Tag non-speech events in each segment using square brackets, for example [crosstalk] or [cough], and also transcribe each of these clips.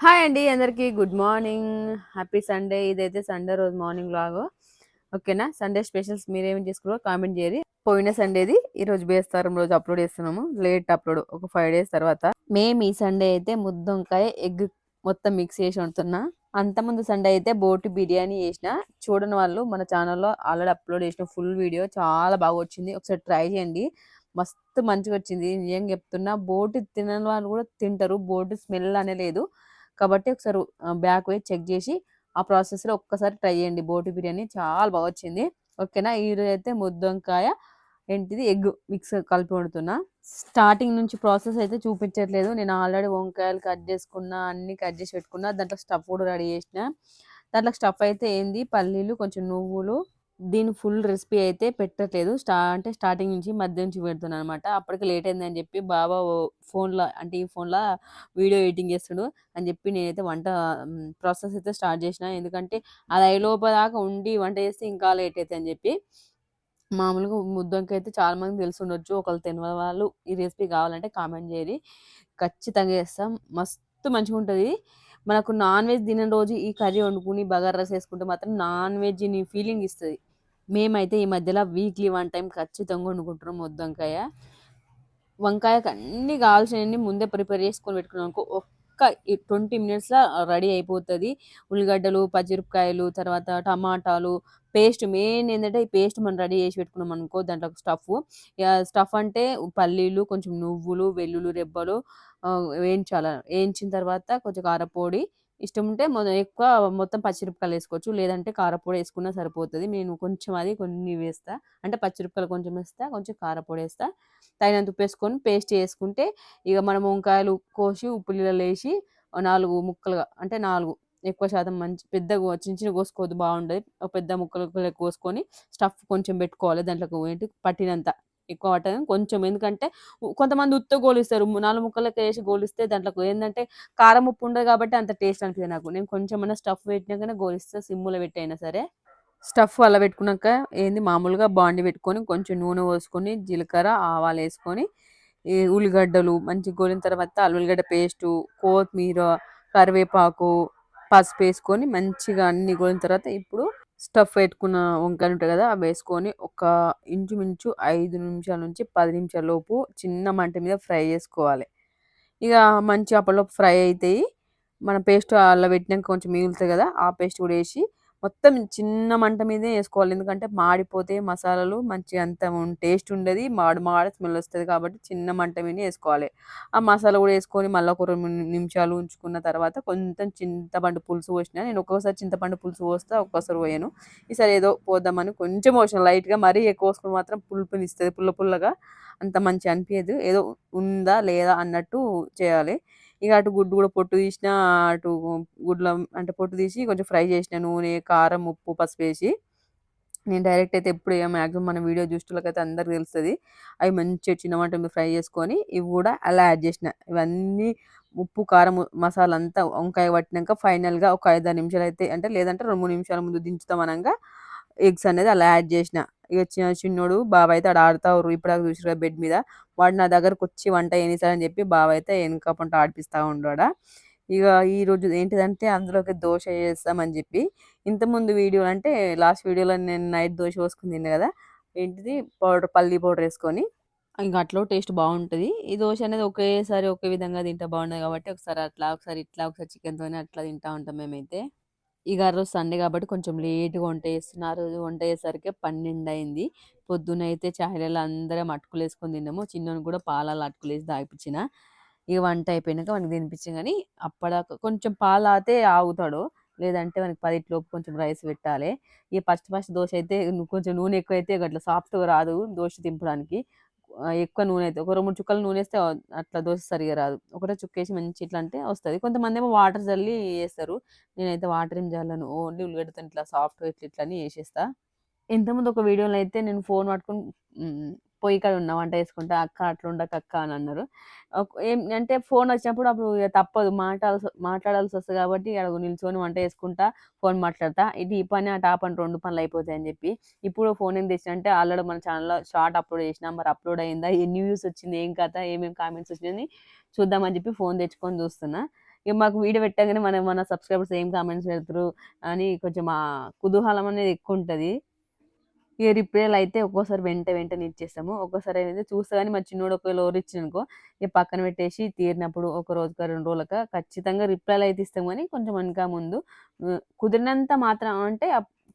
Hi అండి అందరికీ. Good morning. Happy Sunday. ఇదైతే సండే రోజు మార్నింగ్ లాగా. ఓకేనా? సండే స్పెషల్స్ మీరేమి చేసుకున్నారో కామెంట్ చేయరు పోయిన సండేది ఈ రోజు బేస్తారం రోజు అప్లోడ్ చేస్తున్నాము. Late upload. ఒక ఫైవ్ డేస్ తర్వాత. మేము ఈ సండే అయితే ముద్దొంకాయ ఎగ్ మొత్తం మిక్స్ చేసి వండుతున్నా. అంతకుముందు సండే అయితే బోటి బిర్యానీ చేసిన. చూడని వాళ్ళు మన ఛానల్లో ఆల్రెడీ అప్లోడ్ చేసిన ఫుల్ వీడియో చాలా బాగా వచ్చింది. ఒకసారి ట్రై చేయండి. మస్తు మంచిగా వచ్చింది. నిజంగా చెప్తున్నా బోటి తినని వాళ్ళు కూడా తింటారు. బోటి స్మెల్ అనే లేదు. కాబట్టి ఒకసారి బ్యాక్ పోయి చెక్ చేసి ఆ ప్రాసెస్లో ఒక్కసారి ట్రై చేయండి. బోటి బిర్యానీ చాలా బాగా వచ్చింది. ఓకేనా? ఈరోజు అయితే ముద్దంకాయ ఏంటిది? ఎగ్ మిక్స్ కలిపి వండుతున్నా. స్టార్టింగ్ నుంచి ప్రాసెస్ అయితే చూపించట్లేదు. నేను ఆల్రెడీ వంకాయలు కట్ చేసుకున్నా అన్ని కట్ చేసి పెట్టుకున్నా. దాంట్లో స్టఫ్ కూడా రెడీ చేసిన. దాంట్లో స్టఫ్ అయితే ఏంది? పల్లీలు కొంచెం నువ్వులు దీని ఫుల్ రెసిపీ అయితే పెట్టట్లేదు. స్టా అంటే స్టార్టింగ్ నుంచి మధ్య నుంచి పెడుతున్నాను అనమాట అప్పటికి లేట్ అయిందని చెప్పి బాబా ఫోన్లో అంటే ఈ ఫోన్లో వీడియో ఎడిటింగ్ చేస్తాడు అని చెప్పి నేనైతే వంట ప్రాసెస్ అయితే స్టార్ట్ చేసిన. ఎందుకంటే అది అయ్యేలోప దాకా ఉండి వంట చేస్తే ఇంకా లేట్ అవుతుంది అని చెప్పి మామూలుగా ముద్దంకి అయితే చాలా మంది తెలిసి ఉండొచ్చు. ఒకళ్ళు తెలియని వాళ్ళు ఈ రెసిపీ కావాలంటే కామెంట్ చేయరి ఖచ్చితంగా చేస్తాం. మస్తు మంచిగా ఉంటుంది. మనకు నాన్ వెజ్ తినని రోజు ఈ కర్రీ వండుకుని బగారా రైస్ వేసుకుంటే మాత్రం నాన్ వెజ్ని ఫీలింగ్ ఇస్తుంది. మేమైతే ఈ మధ్యలో వీక్లీ వన్ టైం ఖచ్చితంగా వండుకుంటున్నాం ముద్దంకాయ. వంకాయకు అన్ని కావాల్సినవన్నీ ముందే ప్రిపేర్ చేసుకొని పెట్టుకున్నాం అనుకో ఒక్క ట్వంటీ మినిట్స్లో రెడీ అయిపోతుంది. ఉల్లిగడ్డలు పచ్చిమిరపకాయలు తర్వాత టమాటాలు పేస్ట్ మెయిన్ ఏంటంటే ఈ పేస్ట్ మనం రెడీ చేసి పెట్టుకున్నాం అనుకో దాంట్లో స్టఫ్. స్టఫ్ అంటే పల్లీలు కొంచెం నువ్వులు వెల్లుల్లి రెబ్బలు వేయించాలి. వేయించిన తర్వాత కొంచెం కారపొడి ఇష్టం ఉంటే ఎక్కువ మొత్తం పచ్చిమిరపకాయలు వేసుకోవచ్చు. లేదంటే కారపొడి వేసుకున్నా సరిపోతుంది. నేను కొంచెం అది కొన్ని వేస్తా. అంటే పచ్చిమిరపకాయలు కొంచెం వేస్తా కొంచెం కారపొడి వేస్తా. తగినంత ఉప్పు వేసుకొని పేస్ట్ చేసుకుంటే ఇక మనం వంకాయలు కోసి ఉప్పు నీళ్ళలో వేసి నాలుగు ముక్కలుగా అంటే నాలుగు ఎక్కువ శాతం మంచి పెద్ద చిన్న చిన్న కోసుకోవద్దు బాగుండదు. ఒక పెద్ద ముక్కలు కోసుకొని స్టఫ్ కొంచెం పెట్టుకోవాలి. దాంట్లో ఏంటి? పట్టినంత. ఎక్కువ పట్టదు. కొంచెం ఎందుకంటే కొంతమంది ఉత్త గోలిస్తారు. నాలుగు ముక్కలకి వేసి గోలిస్తే దాంట్లో ఏంటంటే కారం ఉప్పు ఉండదు కాబట్టి అంత టేస్ట్ అనిపిస్తుంది నాకు. నేను కొంచెం స్టఫ్ పెట్టినాకనే గోలిస్తే సిమ్ములో పెట్టైనా సరే. స్టఫ్ అలా పెట్టుకున్నాక ఏంది మామూలుగా బాండి పెట్టుకొని కొంచెం నూనె పోసుకొని జీలకర్ర ఆవాలు వేసుకొని ఉల్లిగడ్డలు మంచి గోలిన తర్వాత ఉల్లిగడ్డ పేస్టు కొత్తిమీర కరివేపాకు పసుపు వేసుకొని మంచిగా అన్ని గోలిన తర్వాత ఇప్పుడు స్టఫ్ పెట్టుకున్న వంకాయలు ఉంటాయి కదా అవి వేసుకొని ఒక ఇంచుమించు ఐదు నిమిషాల నుంచి పది నిమిషాల లోపు చిన్న మంట మీద ఫ్రై చేసుకోవాలి. ఇక మంచి అప్పటిలోపు ఫ్రై అవుతాయి మన పేస్ట్ అలా పెట్టినాక కొంచెం మిగులుతుంది కదా ఆ పేస్ట్ కూడా వేసి మొత్తం చిన్న మంట మీదే వేసుకోవాలి. ఎందుకంటే మాడిపోతే మసాలాలు మంచి అంత టేస్ట్ ఉండదు. మాడు మాడ స్మెల్ వస్తుంది కాబట్టి చిన్న మంట మీద వేసుకోవాలి. ఆ మసాలా కూడా వేసుకొని మళ్ళీ ఒక రెండు నిమిషాలు ఉంచుకున్న తర్వాత కొంచెం చింతపండు పులుసు పోసిన నేను ఒక్కొక్కసారి చింతపండు పులుసు పోస్తే ఒక్కోసారి పోయాను. ఈసారి ఏదో పోద్దామని కొంచెం పోసిన. లైట్గా మరీ ఎక్కువ వేసుకుని మాత్రం పులుపుని ఇస్తుంది. పుల్ల పుల్లగా అంత మంచి అనిపించదు ఏదో ఉందా లేదా అన్నట్టు చేయాలి. ఇక అటు గుడ్డు కూడా పొట్టు తీసిన అటు గుడ్ల అంటే పొట్టు తీసి కొంచెం ఫ్రై చేసిన నూనె కారం ఉప్పు పసుపు వేసి నేను డైరెక్ట్ అయితే ఎప్పుడు మ్యాక్సిమం మన వీడియో చూస్తులకైతే అందరికి తెలుస్తుంది. అవి మంచిగా చిన్నమాట ఫ్రై చేసుకొని ఇవి కూడా అలా యాడ్ చేసిన. ఇవన్నీ ఉప్పు కారం మసాలా అంతా వంకాయ పట్టినాక ఫైనల్గా ఒక ఐదారు నిమిషాలు అయితే అంటే లేదంటే రెండు మూడు నిమిషాల ముందు దించుతాం అనగా ఎగ్స్ అనేది అలా యాడ్ చేసిన. ఇక చిన్న చిన్నోడు బాబా అయితే ఆడ ఆడుతారు ఇప్పుడు చూసిన బెడ్ మీద. వాడు నా దగ్గరకు వచ్చి వంట అని చెప్పి బాబా అయితే వెనుక పంట ఆడిపిస్తూ ఉన్నాడా ఇక ఈ రోజు ఏంటిదంటే అందులోకి దోశ చేస్తామని చెప్పి. ఇంతకుముందు వీడియో అంటే లాస్ట్ వీడియోలో నేను నైట్ దోశ పోసుకుని తిన్నా కదా. ఏంటిది? పౌడర్ పల్లీ పౌడర్ వేసుకొని. ఇంకా అట్లా టేస్ట్ బాగుంటుంది. ఈ దోశ అనేది ఒకేసారి ఒకే విధంగా తింటే బాగుంటుంది కాబట్టి ఒకసారి అట్లా ఒకసారి ఇట్లా ఒకసారి చికెన్తోనే అట్లా తింటా ఉంటాం మేమైతే. ఇక ఆ రోజు సండే కాబట్టి కొంచెం లేట్గా వంట చేస్తున్నారు. వంట చేసేసరికి పన్నెండు అయింది పొద్దున అయితే చాయలలో అందరం అటుకులు వేసుకొని తిన్నాము. చిన్నోని కూడా పాలాలు అటుకులు వేసి తాగిపించిన ఇక వంట అయిపోయినాక మనకి తినిపించాం కానీ అప్పటిదాకా కొంచెం పాలు ఆతే ఆగుతాడు. లేదంటే మనకి పదిట్లోపు కొంచెం రైస్ పెట్టాలి. ఈ ఫస్ట్ ఫస్ట్ దోశ అయితే కొంచెం నూనె ఎక్కువ అయితే అట్లా సాఫ్ట్గా రాదు. దోశ తింపడానికి. ఎక్కువ నూనె అయితే ఒక రెండు మూడు చుక్కలు నూనె వేస్తే అట్లా దోశ సరిగా రాదు. ఒకటే చుక్కేసి మంచి ఇట్లా అంటే వస్తుంది. కొంతమంది ఏమో వాటర్ చల్లి వేస్తారు. నేనైతే వాటర్ ఏం చల్లను ఓన్లీ ఉల్లిగడ్డతో ఇట్లా సాఫ్ట్గా ఇట్లా ఇట్లా అని వేసేస్తా. ఇంతకుముందు ఒక వీడియోలో అయితే నేను ఫోన్ పట్టుకొని పొయ్యి కాడ ఉన్నా వంట చేసుకుంటా అక్క అట్లా ఉండక అక్క అని అన్నారు. ఏం అంటే ఫోన్ వచ్చినప్పుడు అప్పుడు తప్పదు మాట్లాడాల్సి మాట్లాడాల్సి వస్తుంది కాబట్టి అక్కడ నిల్చొని వంట చేసుకుంటా ఫోన్ మాట్లాడతా. ఇది ఈ పని ఆ టాప్ అని రెండు పనులు అయిపోతాయి అని చెప్పి ఇప్పుడు ఫోన్ ఏం తెచ్చినంటే ఆల్రెడీ మన ఛానల్లో షార్ట్ అప్లోడ్ చేసినా మరి అప్లోడ్ అయిందా ఏ న్యూస్ వచ్చింది ఏం కథ ఏమేమి కామెంట్స్ వచ్చినాయని చూద్దామని చెప్పి ఫోన్ తెచ్చుకొని చూస్తున్నా. ఇక మాకు వీడియో పెట్టగానే మన మన సబ్స్క్రైబర్స్ ఏం కామెంట్స్ పెడతారు అని కొంచెం కుతూహలం అనేది ఎక్కువ ఉంటుంది. ఇక రిప్లైలు అయితే ఒక్కోసారి వెంట వెంటనే ఇచ్చేస్తాము. ఒక్కోసారి అయితే చూస్తా కానీ మా చిన్నోడు ఒకవేళ ఎవరు ఇచ్చిననుకో ఇక పక్కన పెట్టేసి తీరినప్పుడు ఒక రోజుక రెండు రోజులక ఖచ్చితంగా రిప్లైలు అయితే ఇస్తాం కానీ కొంచెం వెనక ముందు కుదిరినంత మాత్రం అంటే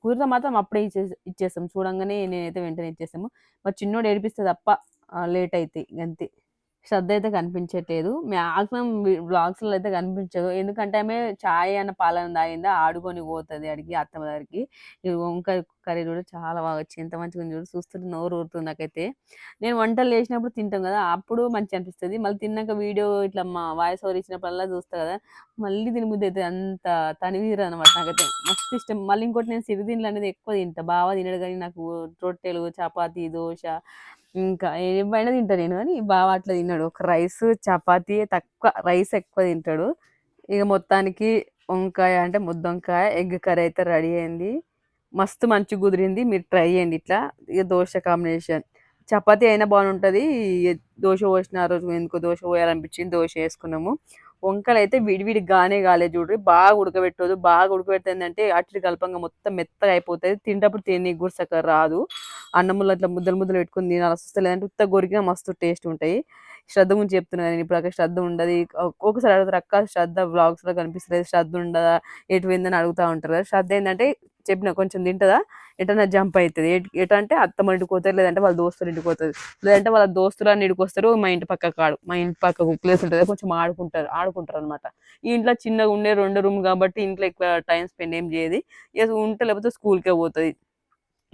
కుదిరితే మాత్రం అప్పుడే ఇచ్చే ఇచ్చేస్తాం. చూడంగానే నేనైతే వెంటనే ఇచ్చేస్తాము. మా చిన్నోడు ఏడిపిస్తే తప్ప లేట్ అయితే అంతే శ్రద్ధ అయితే కనిపించట్లేదు. మ్యాక్సిమం బ్లాగ్స్లో అయితే కనిపించదు. ఎందుకంటే ఆమె చాయ్ అన్న పాలన తాగిందా ఆడుకొని పోతుంది అడిగి అత్తమ్మ దగ్గరికి. వంకాయ కర్రీ కూడా చాలా బాగా వచ్చింది. ఎంత మంచిగా చూడు. చూస్తుంటే నోరు ఊరుతుంది నాకైతే. నేను వంటలు చేసినప్పుడు తింటాం కదా అప్పుడు మంచి అనిపిస్తుంది. మళ్ళీ తిన్నాక వీడియో ఇట్లా మా వాయిస్ ఓవర్ ఇచ్చినప్పుడల్లా చూస్తా కదా మళ్ళీ తిని బుద్ధి అయితే అంత తనివీరు అనమాట నాకైతే. మస్తు ఇష్టం. మళ్ళీ ఇంకోటి నేను సిరిదిండ్లు అనేది ఎక్కువ తింటా. బాగా తినడు కానీ నాకు రొట్టెలు చపాతీ దోశ ఇంకా ఏమైనా తింటా నేను కానీ బాగా అట్లా తిన్నాడు. ఒక రైస్ చపాతీ తక్కువ రైస్ ఎక్కువ తింటాడు. ఇక మొత్తానికి వంకాయ అంటే ముద్ద వంకాయ ఎగ్ కర్రీ అయితే రెడీ అయింది. మస్తు మంచి కుదిరింది. మీరు ట్రై చేయండి ఇట్లా. ఇక దోశ కాంబినేషన్. చపాతీ అయినా బాగుంటుంది. దోశ పోసిన ఆ రోజు ఎందుకో దోశ పోయాలనిపించింది. దోశ వేసుకున్నాము. వంకలు అయితే విడివిడిగానే కాలేదు చూడ్రి బాగా ఉడకబెట్టదు బాగా ఉడకబెడుతుంది అంటే అటు కలపంగా మొత్తం మెత్తగా అయిపోతుంది. తింటప్పుడు తిని కూడా రాదు. అన్నములు అట్లా ముద్దలు ముద్దలు పెట్టుకుని తినాలి వస్తుంది లేదంటే ఉత్త గొరికిన మస్తు టేస్ట్ ఉంటాయి. శ్రద్ధ గురించి చెప్తున్నా నేను. ఇప్పుడు అక్కడ శ్రద్ధ ఉండదు. ఒక్కొక్కసారి అడుగుతారు అక్క శ్రద్ధ బ్లాగ్స్లో లో కనిపిస్తుంది శ్రద్ధ ఉండదా? ఎటు పోయిందని అడుగుతా ఉంటారు కదా. శ్రద్ధ ఏంటంటే చెప్పిన కొంచెం తింటుందా? ఎటన్నా జంప్ అవుతుంది ఎటు అంటే అత్తమ్మ ఇంటికి పోతారు లేదంటే వాళ్ళ దోస్తులు ఇంటికి పోతుంది. లేదంటే వాళ్ళ దోస్తులు అని ఇంటికి వస్తారు మా ఇంటి పక్క కాడు మా ఇంటి పక్క ప్లేస్ ఉంటుంది. కొంచెం ఆడుకుంటారు ఆడుకుంటారు అనమాట ఈ ఇంట్లో చిన్నగా ఉండే రెండు రూమ్ కాబట్టి ఇంట్లో ఎక్కువ టైం స్పెండ్ ఏం చేయదు. ఇక ఉంటే లేకపోతే స్కూల్కే పోతుంది.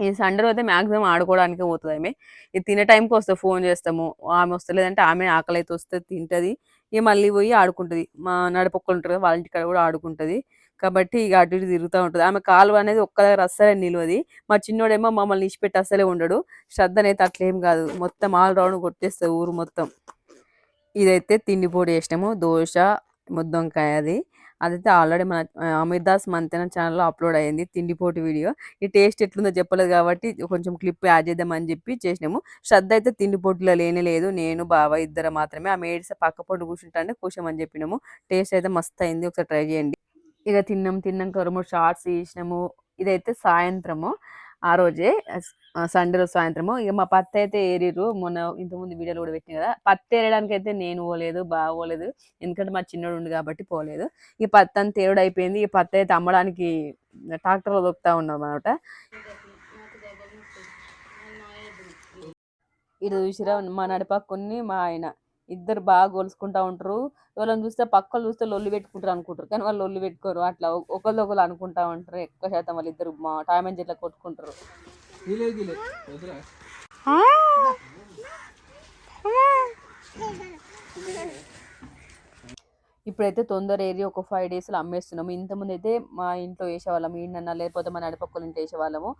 ఈ సండే అయితే మ్యాక్సిమం ఆడుకోవడానికే పోతుంది ఆమె. ఇది తినే టైంకి వస్తే ఫోన్ చేస్తాము. ఆమె వస్తే లేదంటే ఆమె ఆకలి అయితే వస్తే తింటది. ఇక మళ్ళీ పోయి ఆడుకుంటది. మా నడిపొక్కలు ఉంటారు కదా వాళ్ళ ఇంటికాడ కూడా ఆడుకుంటది. కాబట్టి ఇక అటు ఇటు తిరుగుతూ ఉంటుంది. ఆమె కాలువ అనేది ఒక్క దగ్గర అస్సలే నిలవది. మా చిన్నోడేమో మమ్మల్ని ఇచ్చిపెట్టి అస్సలే ఉండడు. శ్రద్ధనైతే అట్లేం కాదు. మొత్తం ఆల్ రౌండ్ కొట్టేస్తుంది ఊరు మొత్తం. ఇదైతే తిండి పొడి చేసినాము. దోశ ముద్దంకాయ అది. అదైతే ఆల్రెడీ మన అమీర్ అమిర్ దాస్ మంతెన ఛానల్లో అప్లోడ్ అయ్యింది తిండిపోటు వీడియో. ఈ టేస్ట్ ఎట్లుందో చెప్పలేదు కాబట్టి కొంచెం క్లిప్ యాడ్ చేద్దామని చెప్పి చేసినాము. శ్రద్ధ అయితే తిండిపోటులో లేనే లేదు. నేను బావ ఇద్దరు మాత్రమే. ఆ మేడ్స్ పక్క పొట్టు కూర్చుంటానే కూర్చోమని చెప్పినాము. టేస్ట్ అయితే మస్తు అయింది ఒకసారి ట్రై చేయండి. ఇక తిన్నాం తిన్నాక రెండు మూడు షార్ట్స్ తీసినాము. ఇదైతే సాయంత్రము. ఆ రోజే సండే రోజు సాయంత్రము. ఇక మా పత్తి అయితే ఏరిరు మొన్న ఇంతకుముందు వీడియోలు కూడా పెట్టిన కదా. పత్తి ఏరడానికి అయితే నేను పోలేదు బాగా పోలేదు. ఎందుకంటే మా చిన్నోడు ఉండు కాబట్టి పోలేదు. ఈ పత్తి అంత తేరుడు అయిపోయింది. ఈ పత్తి అయితే అమ్మడానికి ట్రాక్టర్లో దొక్కుతా ఉన్నాం అనమాట. ఇది చూసిరా మా నడిపక్కుని మా ఆయన ఇద్దరు బాగా గొలుసుకుంటా ఉంటారు. ఎవరైనా చూస్తే పక్కలు చూస్తే లొల్లి పెట్టుకుంటారు అనుకుంటారు. కానీ వాళ్ళు లొల్లి పెట్టుకోరు. అట్లా ఒకళ్ళు ఒకళ్ళు అనుకుంటా ఉంటారు. ఎక్కువ శాతం వాళ్ళు ఇద్దరు మా టామ్ అండ్ చెట్ల కొట్టుకుంటారు. గిలే గిలే. వదిరా ఇప్పుడైతే తొందర ఏరి ఒక ఫైవ్ డేస్లో అమ్మేస్తున్నాము ఇంతకుముందు అయితే మా ఇంట్లో వేసేవాళ్ళము ఈయన లేకపోతే మా నడిపక్కల ఇంట్లో వేసేవాళ్ళము.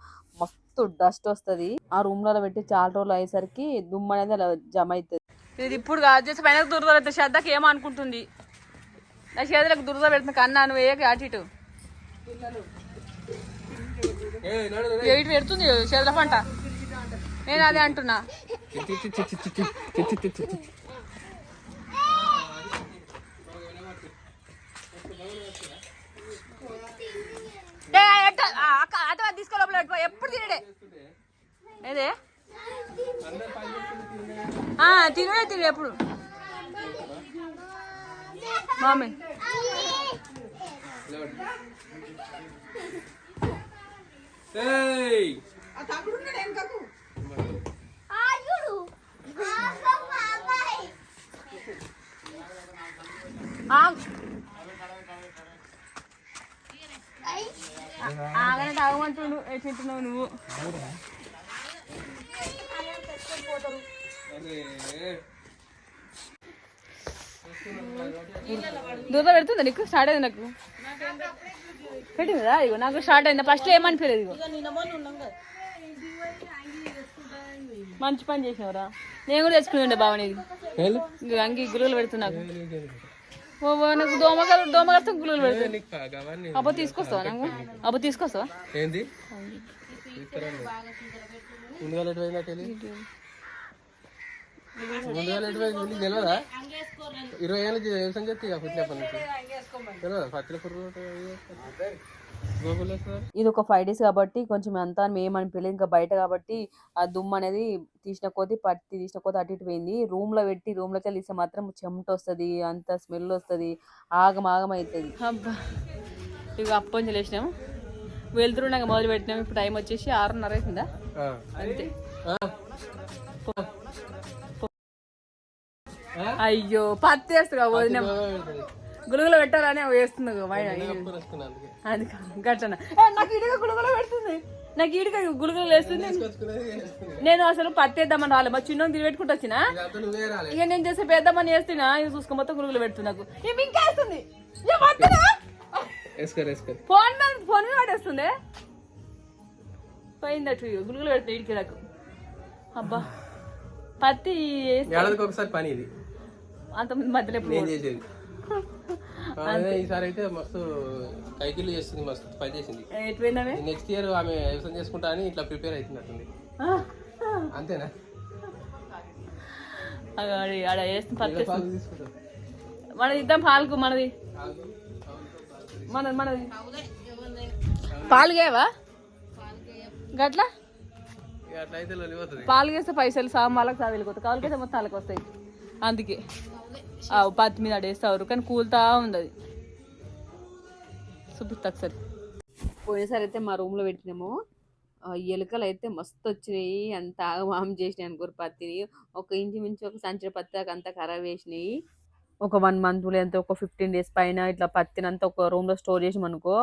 మస్తు డస్ట్ వస్తుంది. ఆ రూమ్లలో పెట్టి చాలా రోజులు అయ్యేసరికి దుమ్ము అనేది అలా జమ అవుతుంది ఇది ఇప్పుడు కాదు చేసి పైన దురద పెడితే శ్రద్ధకి ఏమనుకుంటుంది? నా చేతులకు దురద పెడుతుంది కన్నా నువ్వు ఏ అటు ఇటు. పెడుతుంది చేతుల పంట. నేను అదే అంటున్నా. అతవా ఎప్పుడు తినడే? ఏదే? తినవే తిను ఎప్పుడు? మామే. ఆగనే తాగమంటున్నావు ఎట్లుంటున్నావు నువ్వు? అరే దూరం పెడుతుందా నీకు? స్టార్ట్ అయింది నాకు? పెట్టిందా? ఇగో నాకు స్టార్ట్ అయింది? ఫస్ట్ ఏమనిపించలేదు ఇగో. మంచి పని చేసినవరా? నేను కూడా తెచ్చుకుని ఉండే బావ నీది అంగి గురువులు పెడుతున్నాకు ఓ నాకు దోమగారు దోమగారితో గురువులు పెడుతుంది అబ్బో తీసుకొస్తావా నాకు? అబ్బో తీసుకొస్తావా? ఏంది తీసుకురండి ముందుగా ఎటు పోయిందా తెలి ముందు వేల ఎనభై ఐదు నీకు తెలియదా ఇరవై ఏళ్ళకి వ్యవసాయం చేస్తే ఇక పుట్టినప్పటి నుంచి? తెలియదా పత్తిల పురుగు గోగులు వేస్తున్నారు ఇది ఒక ఫైవ్ డేస్ కాబట్టి కొంచెం అంతా మేము అనిపించలేదు ఇంకా బయట కాబట్టి ఆ దుమ్ము అనేది తీసిన కొద్దీ పట్టి తీసిన కొద్దీ అటు ఇటు పోయింది. రూమ్లో పెట్టి రూమ్లోకి వెళ్ళి మాత్రం చెమట వస్తుంది అంత స్మెల్ వస్తుంది ఆగం ఆగం అవుతుంది అబ్బా ఇక అప్పంచి లేచినాం. వెళ్తున్నాక మొదలు పెట్టినాం ఇప్పుడు టైం వచ్చేసి ఆరున్నర అవుతుందా. అంతే. ఆ. అయ్యో పత్తి వేస్తుగా వదిన. గులుగులు పెట్టాలని వేస్తుంది అందుకే. గట్టన ఏ, నాకు ఇడిగా గులుగులు పెడుతుంది. నాకు ఇడిగా గులుగులు వేస్తుంది. నేను అసలు పత్తి వేద్దామని రాలే. మా చిన్న తిరిగి పెట్టుకుంటూ వచ్చిన? ఇక నేను చేసే పెద్దామని వేస్తున్నా ఇది చూసుకో మొత్తం గులుగులు పెడుతుంది నాకు. ఇవి ఇంకా వేస్తుంది. ఏ, వద్దురా? వేసుకోరు వేసుకోరు ఫోన్ మీద ఫోన్ మీద పడేస్తుంది? పోయింది అటు గులుగులు పెడుతుంది ఇడికి నాకు. అబ్బా. పత్తి ఒకసారి పని ఇది. అంతమంది మధ్యలో ఎప్పుడు చేసేది. [laughs] ఈసారి అయితే మస్తు కైకిల్లు చేస్తుంది మస్తు పని చేసింది. ఎటు పోయిందామే నెక్స్ట్ ఇయర్ ఆమె వ్యవసాయం చేసుకుంటా అని ఇట్లా ప్రిపేర్ అవుతున్నట్టుంది [laughs] అంతేనా? ఆడ- వేస్తుంది పత్తి మనది ఇద్దాం పాలకు మనది. మనది మనది. పాలు గేవా? గట్లా? ఇక అట్లా అయితే లొల్లి పోతుంది పాలు వేస్తే పైసలు సాం వాళ్ళకి సా వెళ్ళిపోతాయి కావాలి వేస్తే మొత్తం వాళ్ళకి వస్తాయి. అందుకే. పత్తి మీద అడేస్తారు కానీ కూలుతా ఉంది అది చూపిస్తా ఒకసారి. పోయినసారి అయితే మా రూమ్లో పెట్టినాము. ఎలుకలు అయితే మస్తు వచ్చినాయి అంత ఆగమాగం చేసినాయి అనుకోరు పత్తిని. ఒక ఇంచు మించి ఒక సంచుల పత్తి దాకా అంతా ఖరాబ్ చేసినాయి. ఒక వన్ మంత్ లేదంటే ఒక ఫిఫ్టీన్ డేస్ పైన ఇట్లా పత్తిని అంతా ఒక రూమ్లో స్టోర్ చేసామనుకో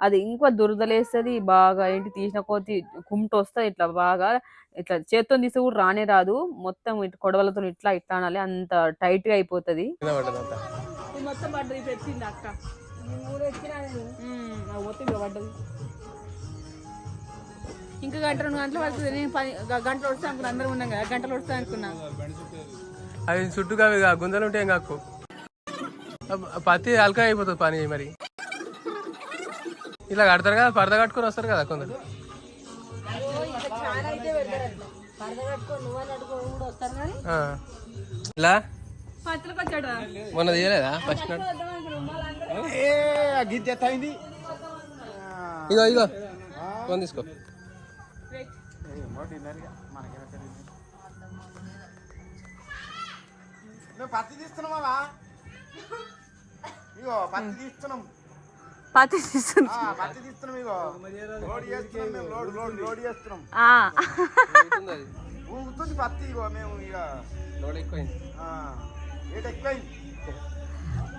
అది ఇంకా దురదలేస్తుంది. బాగా ఏంటి తీసిన కొద్ది కుమ్ట వస్తుంది ఇట్లా బాగా ఇట్లా చేత్తో తీసి కూడా రానే రాదు. మొత్తం ఇట్లా కొడవలతో ఇట్లా ఇట్లా అనాలి. అంత టైట్గా అయిపోతుంది మొత్తం పడ్డది పెట్టింది అక్క. ఇంకా గంట రెండు గంటలు పడుతుంది. నేను పని గ- గంటలు వస్తా అనుకున్నా. అందరం ఉన్నాం కదా. గంటలు వస్తా అనుకున్నా. అవి చుట్టూ అవి గుంజలు ఉంటాయి కాకు? పత్తి అల్కా అయిపోతుంది పని మరి. ఇలా కడతారు కదా పరద కట్టుకొని వస్తారు కదా కొందరు. ఇలా? మొన్న తీయలేదా? ఫస్ట్ ఇగో ఇగో. ఫోన్ తీసుకో. పత్తి తీస్తున్నామా ఇగో పత్తి తీస్తున్నాం. పత్తి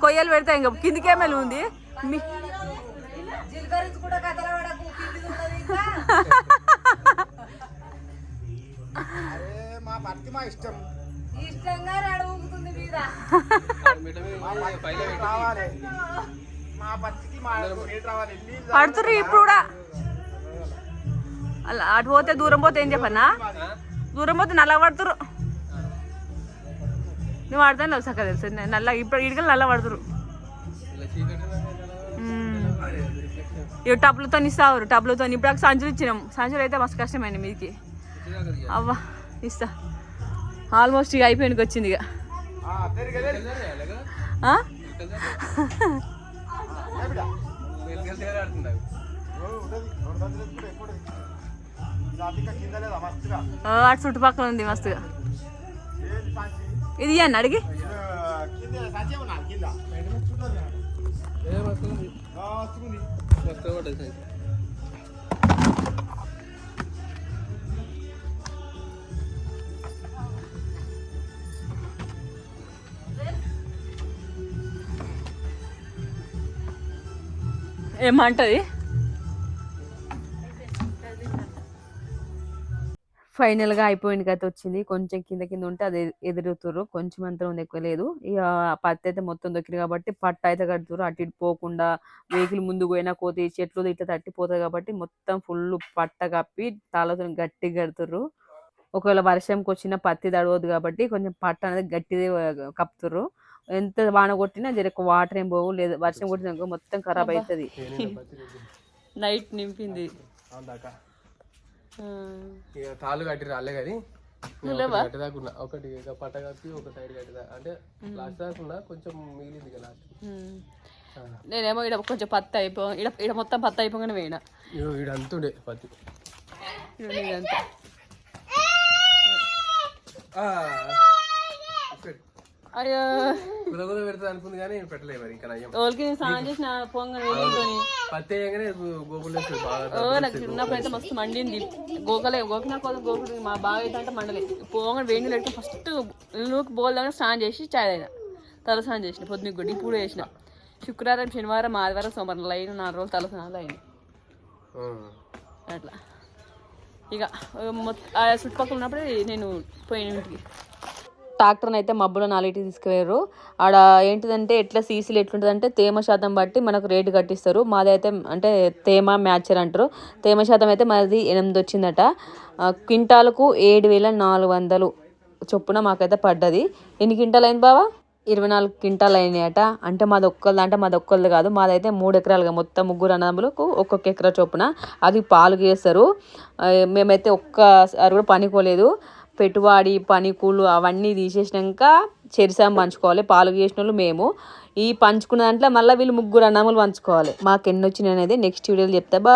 కొయ్యలు పెడతా ఇంకా కిందికేమేలు ఉంది? మీ- అరే మా ఇష్టం. మీద. పడుతుర్రు ఇప్పుడు కూడా? అలా అటు పోతే దూరం పోతే ఏం చెప్పన్నా? దూరం పోతే నల్ల పడుతురు నువ్వు పడతాను తెలుసా కదా తెలుసు. నల్ల ఇప్పుడు ఇటుకలు నల్ల పడుతురు ఇవి టబ్లతో ఇస్తావు టబ్లతో ఇప్పుడు దాకా సంచులు ఇచ్చినాం. సంచులు అయితే మస్తు కష్టమైంది మీదికి. అవ్వా ఇస్తా. ఆల్మోస్ట్ ఇక అయిపోయినకి వచ్చింది ఇక. [laughs] అటు చుట్టుపక్కల ఉంది మస్తుగా. ఇది ఇవ్వండి అడిగి. ఇది, కింద ఏమంటది? ఫైనల్గా అయిపోయింది కథ వచ్చింది. కొంచెం కింద కింద ఉంటే అది ఎదురుతుర్రు. కొంచెం అంతా ఉంది ఎక్కువ లేదు. ఇక పత్తి అయితే మొత్తం దొక్కింది కాబట్టి పట్ట అయితే కడుతురు అటు ఇటు పోకుండా వెహికల్ ముందుకు పోయినా కోతి చెట్లు ఇట్లా తట్టిపోతుంది కాబట్టి మొత్తం ఫుల్ పట్ట కప్పి తాళతో గట్టి కడుతుర్రు. ఒకవేళ వర్షంకి వచ్చిన పత్తి తడవద్దు కాబట్టి కొంచెం పట్ట అనేది గట్టిదే కప్పుతుర్రు. ఎంత వాన కొట్టినా జర వాటర్ ఏం పోవు లేదు వర్షం కొట్టినా మొత్తం ఖరాబ్ అవుతుంది నైట్ నింపింది. తాళ్ళు కట్టిరు అల్లే కానీ ఒకటి పట్ట కప్పి ఒక సైడ్ గట్టి దాకా అంటే లాస్ట్ దాకా ఉన్నా కొంచెం మిగిలింది లాస్ట్ నేనేమో ఇక్కడ కొంచెం పత్తి అయిపో ఇక్కడ ఇక్కడ మొత్తం పత్తి అయిపోగానే వేయన ఈడ అంతుండే పత్తి. ఇదంతా. అయ్యో పెడతా అనుకుంది కానీ పెట్టలేదు మరి ఇంకా నయ్యం నేను స్నానం చేసిన పొంగల్ వేయని పత్తి వేయగానే బాగా ఓ నాకు చిన్నప్పుడు అయితే మస్తు మండింది. గోకలే గోకినా కోసం గోకుడు మా బాగా అయితే అంటే మండలే. పోగా వేడి నీళ్ళు ఫస్ట్ నువ్వు బోల్దాగా స్నానం చేసి చాయ్ అయినా తల స్నానం చేసిన పొద్దున్న గుడి ఇప్పుడు చేసిన శుక్రవారం శనివారం ఆదివారం సోమవారం లైన్ నాలుగు రోజులు తల స్నానాలు అయినాయి. అట్లా. ఇక మొత్తం ఆ చుట్టుపక్కల ఉన్నప్పుడే నేను పోయిన ఇంటికి. ట్రాక్టర్ని అయితే మబ్బులో నాలుగు తీసుకుపోయారు. ఆడ ఏంటిదంటే ఎట్లా సీసీలు ఎట్లుంటుందంటే తేమ శాతం బట్టి మనకు రేటు కట్టిస్తారు. మాది అయితే అంటే తేమ మ్యాచర్ అంటారు. తేమ శాతం అయితే మాది ఎనిమిది వచ్చిందట. క్వింటాలకు ఏడు వేల నాలుగు వందలు చొప్పున మాకైతే పడ్డది. ఎన్ని క్వింటాలు అయింది బావా? ఇరవై నాలుగు క్వింటాలు అయినాయట అంటే మాది ఒక్కళ్ళది అంటే మాది ఒక్కళ్ళది కాదు. మాదైతే మూడు ఎకరాలుగా మొత్తం ముగ్గురు అన్నదమ్ములకు ఒక్కొక్క ఎకరా చొప్పున. అది పాలు చేస్తారు మేమైతే ఒక్కసారి కూడా పనికోలేదు. పెట్టుబడి పని కూలు అవన్నీ తీసేసినాక చెరిసాం పంచుకోవాలి. పాలు చేసిన వాళ్ళు మేము. ఈ పంచుకున్న దాంట్లో మళ్ళీ వీళ్ళు ముగ్గురు అన్నములు పంచుకోవాలి. మాకు ఎన్ని వచ్చినాయి అనేది నెక్స్ట్ వీడియోలో చెప్తా. బా